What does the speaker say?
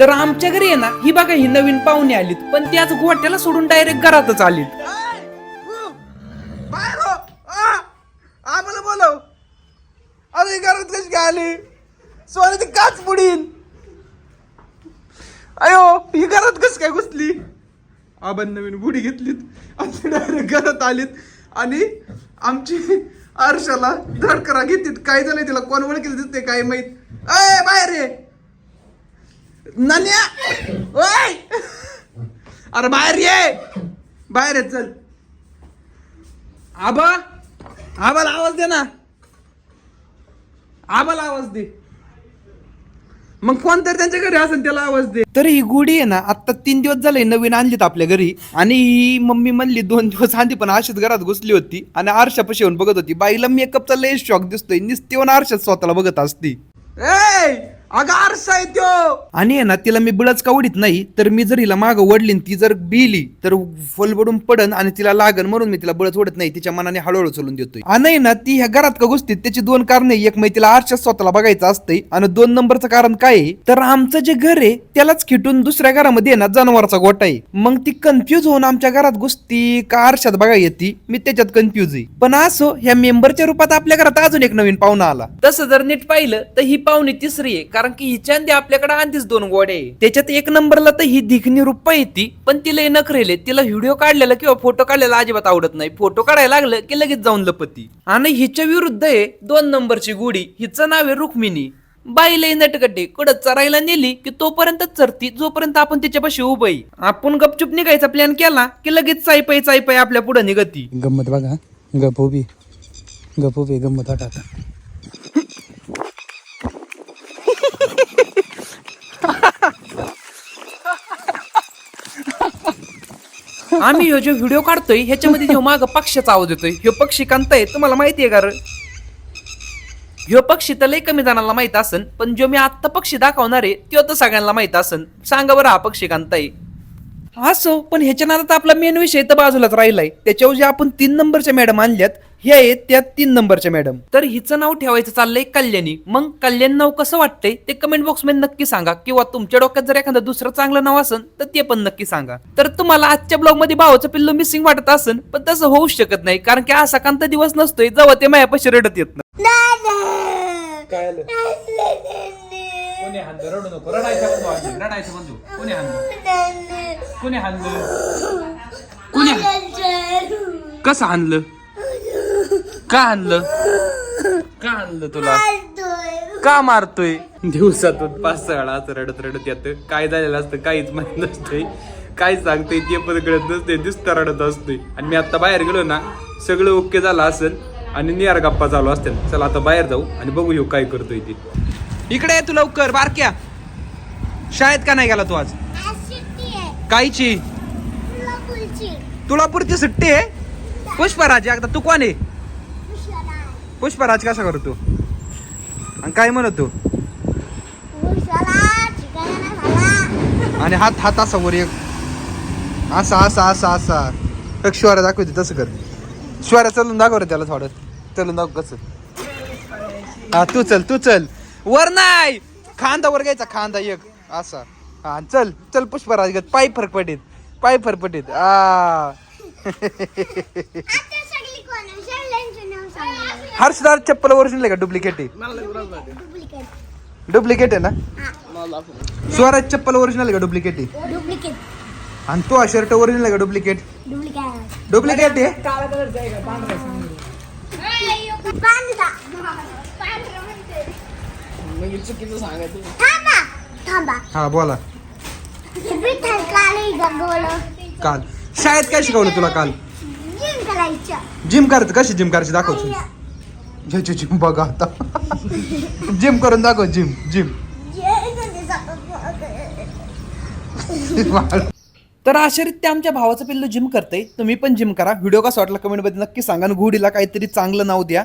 तर आमच्या घरी आहे ना ही बघा ही नवीन पाहुणे आलीत. पण त्याच गोट्याला सोडून डायरेक्ट घरातच आलीत. बाहेर हो. आ! आम्हाला बोलव. अरे घरात कशी काय आली? सोने ती काच बुडीन अयो ही घरात कशी काय घुसली? आपण नवीन बुडी घेतलीत. आणि डायरेक्ट घरात आलीत. आणि आमची आरशाला धडकरा घेतलीत काय झालंय तिला कोण ओळखील दिसते काय माहीत. अय बाहेर ये. नन्या! ओय! अरे बाहेर ये! बाहेर ये चल. आबा! आबाला आवाज दे ना. आबाला आवाज दे. मग कोणतरी त्यांच्या घरी असेल त्याला आवाज दे. तर ही गुढी आहे ना आता तीन दिवस झाले नवीन आणलीत आपल्या घरी. आणि ही मम्मी म्हणली दोन दिवस आधी पण अशीच घरात घुसली होती. आणि आरशापाशी येऊन बघत होती बाईला मेकअपचा लय शॉक दिसतोय नुसती येऊन आरशात स्वतःला बघत असती. ए! अगं आरसा आहे त्यो. आणि आहे ना तिला मी बिळच का उडीत नाही तर मी जर हिला माग ओढली न ती जर बिली तर फलबडून पडन आणि तिला लागन म्हणून मी तिला बळच ओढत नाही तिच्या मनाने हळूहळू चलून देतोय. आणि आहे ना ती ह्या घरात का घुसते त्याची दोन कारण एक म्हणजे तिला आरशात स्वतःला बघायचं असतंय आणि दोन नंबरचं कारण काय आहे तर आमचं जे घर आहे त्यालाच खिटून दुसऱ्या घरामध्ये आहे ना जनावरचा गोटा आहे. मग ती कन्फ्युज होऊन आमच्या घरात घुसती का आरशात बघा येते मी त्याच्यात कन्फ्युज आहे. पण असो ह्या मेंबरच्या रूपात आपल्या घरात अजून एक नवीन पाहुणा आला. तसं जर नीट पाहिलं तर ही पाहुणी तिसरी आहे. कारण की हिच्या अंदी आपल्याकडे आधीच दोन गोडे आहे. त्याच्यात एक नंबरला तर ही दिखणी रुप्पा येते पण तिला नखरेले तिला व्हिडिओ काढलेला किंवा फोटो काढलेला अजिबात आवडत नाही. फोटो काढायला लागलं की लगेच जाऊन लपती. आणि हिच्या विरुद्ध आहे दोन नंबरची गुढी हिचं नाव आहे रुक्मिणी. बाईला नटकटे कडत चरायला नेली की तोपर्यंत चरती जोपर्यंत आपण त्याच्यापाशी उभं आपण गपचूप निघायचा प्लॅन केला की लगेच चायपाई चायपाई आपल्या पुढे निघती. गंमत बघा गप उभी. गप उभी गंमत वाटा आम्ही ह्यो जो व्हिडिओ काढतोय ह्याच्यामध्ये जो माग पक्षाचा आवाज येतोय. ह्यो पक्षी कांत आहे तुम्हाला माहिती आहे का र? ह्यो पक्षी तर लय कमी जणांना माहीत असन पण जो मी आत्ता पक्षी दाखवणार आहे तो तर सगळ्यांना माहीत असन. सांगा बरं हा पक्षी कांत आहे. असो पण ह्याच्या नादात आपला मेन विषय तर बाजूलाच राहिलाय. त्याच्यावर जे आपण तीन नंबरच्या मॅडम आणल्यात हे आहेत त्या तीन नंबरच्या मॅडम. तर हिचं नाव ठेवायचं चाललंय कल्याणी. मग कल्याण नाव कसं वाटतंय ते कमेंट बॉक्समध्ये नक्की सांगा. किंवा तुमच्या डोक्यात जर एखादं दुसरं चांगलं नाव असेल तर ते पण नक्की सांगा. तर तुम्हाला आजच्या ब्लॉगमध्ये भावाचं पिल्लू मिसिंग वाटत असेल पण तसं होऊच शकत नाही कारण की असा कांत दिवस नसतोय जेव्हा ते मायापाशी रडत येत काय आलं? कोणी हाणलं? रडू नको. रडायचं बंधू आजी रडायचं बंधू. कोणी हाणलं? कोणी हाणलं? कोणी कसं आणलं का आणलं? का आणलं तुला? का मारतोय? दिवसातून पाच सहा वेळा असं रडत रडत येतं काय झालेलं असतं काहीच माहीत नसतंय. काय सांगतंय ते पण कळत नसते नुसतं रडत असतोय. आणि मी आता बाहेर गेलो ना सगळं ओके झालं असेल आणि नियार गप्पा चालू असतील. चला आता बाहेर जाऊ आणि बघू ह्यो काय करतोय ते. इकडे ये तू लवकर बारक्या. शाळेत का नाही गेला तू आज? कायची तुला सुट्टी आहे? पुष्पराज एकदा तू कोण आहे? पुष्पराज कसा करतो आणि काय म्हणतो आणि हात हात असा वर एक. असा असा असा असा. एक शिवाऱ्या दाखवते तसं कर. शिवाऱ्या चलून दाखव रे त्याला थोडं. चलून दाखव कसं. हा तू चल तू चल. वर नाही! खांदा वर घ्यायचा खांदा एक. असा. हा चल चल पुष्पराज पाय फरक पडेल. पाय फरक पडेल. आ. हर्षदार चप्पल ओरिजिनल आहे का? डुप्लिकेट आहे डुप्लिकेट आहे ना? स्वराज चप्पल ओरिजिनल आहे का? डुप्लिकेट आहे डुप्लिकेट आणि तो शर्ट ओरिजिनल आहे का? डुप्लिकेट डुप्लिकेट डुप्लिकेट आहे थांबा. थांबा. हा बोला. काल शाळेत काय शिकवलं तुला काल? जिम करायचं. जिम करत कशी जिम करायची? दाखव. ज्याची जिम बघा आता. जिम करून दाखव जिम जिम. तर अशा रीत्या आमच्या भावाचं पिल्लू जिम करतंय. तुम्ही पण जिम करा. व्हिडिओ कसा वाटला कमेंटमध्ये नक्की सांगा आणि काहीतरी चांगलं नाव द्या.